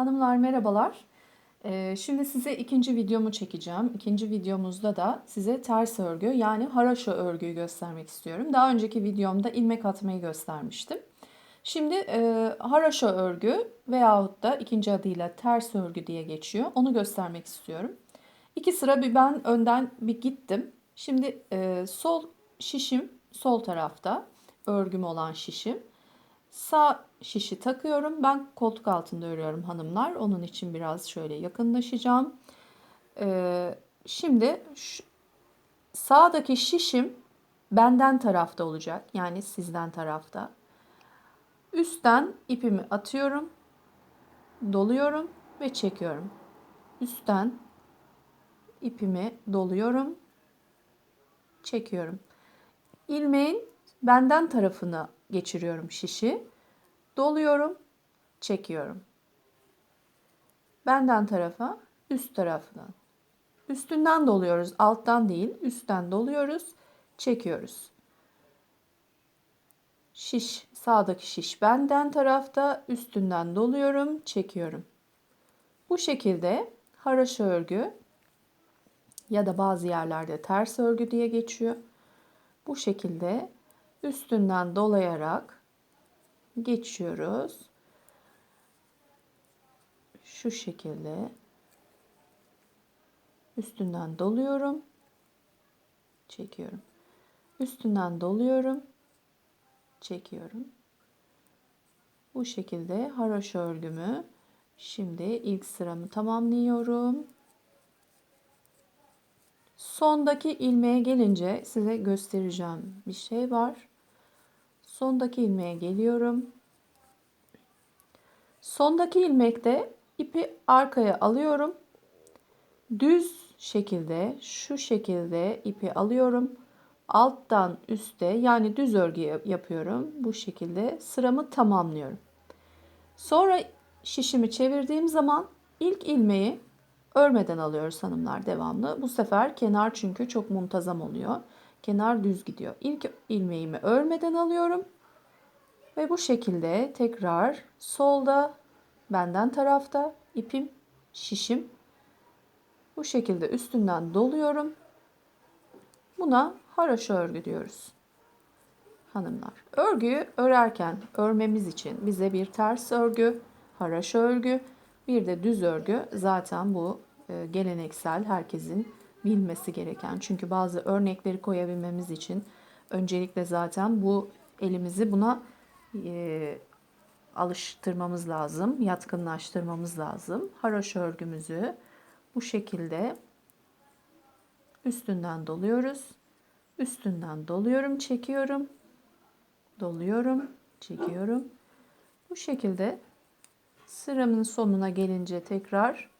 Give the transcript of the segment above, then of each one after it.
Hanımlar merhabalar. Ee, şimdi size ikinci videomu çekeceğim. İkinci videomuzda da size ters örgü yani haraşo örgüyü göstermek istiyorum. Daha önceki videomda ilmek atmayı göstermiştim. Şimdi e, haraşo örgü veyahut da ikinci adıyla ters örgü diye geçiyor. Onu göstermek istiyorum. İki sıra bir ben önden bir gittim. Şimdi e, sol şişim sol tarafta örgüm olan şişim. Sağ şişi takıyorum. Ben koltuk altında örüyorum hanımlar. Onun için biraz şöyle yakınlaşacağım. Ee, şimdi sağdaki şişim benden tarafta olacak. Yani sizden tarafta. Üstten ipimi atıyorum. Doluyorum ve çekiyorum. Üstten ipimi doluyorum. Çekiyorum. İlmeğin benden tarafını geçiriyorum şişi. Doluyorum, çekiyorum. Benden tarafa, üst tarafından. Üstünden doluyoruz, alttan değil, üstten doluyoruz, çekiyoruz. Şiş, sağdaki şiş benden tarafta, üstünden doluyorum, çekiyorum. Bu şekilde haraşo örgü ya da bazı yerlerde ters örgü diye geçiyor. Bu şekilde üstünden dolayarak geçiyoruz. Şu şekilde üstünden doluyorum. Çekiyorum. Üstünden doluyorum. Çekiyorum. Bu şekilde haroşa örgümü şimdi ilk sıramı tamamlıyorum. Sondaki ilmeğe gelince size göstereceğim bir şey var. Sondaki ilmeğe geliyorum. Sondaki ilmekte ipi arkaya alıyorum. Düz şekilde şu şekilde ipi alıyorum. Alttan üste yani düz örgü yapıyorum. Bu şekilde sıramı tamamlıyorum. Sonra şişimi çevirdiğim zaman ilk ilmeği örmeden alıyoruz hanımlar devamlı. Bu sefer kenar çünkü çok muntazam oluyor. Kenar düz gidiyor. İlk ilmeğimi örmeden alıyorum. Ve bu şekilde tekrar solda benden tarafta ipim şişim bu şekilde üstünden doluyorum. Buna haraşo örgü diyoruz. Hanımlar. Örgüyü örerken örmemiz için bize bir ters örgü, haraşo örgü, bir de düz örgü zaten bu e, geleneksel herkesin bilmesi gereken. Çünkü bazı örnekleri koyabilmemiz için öncelikle zaten bu elimizi buna e, alıştırmamız lazım, yatkınlaştırmamız lazım. Haroşa örgümüzü bu şekilde üstünden doluyoruz. Üstünden doluyorum, çekiyorum. Doluyorum, çekiyorum. Bu şekilde sıramın sonuna gelince tekrar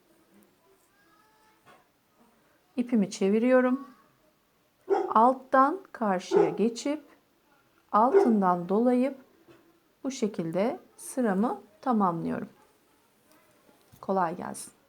ipimi çeviriyorum. Alttan karşıya geçip altından dolayıp bu şekilde sıramı tamamlıyorum. Kolay gelsin.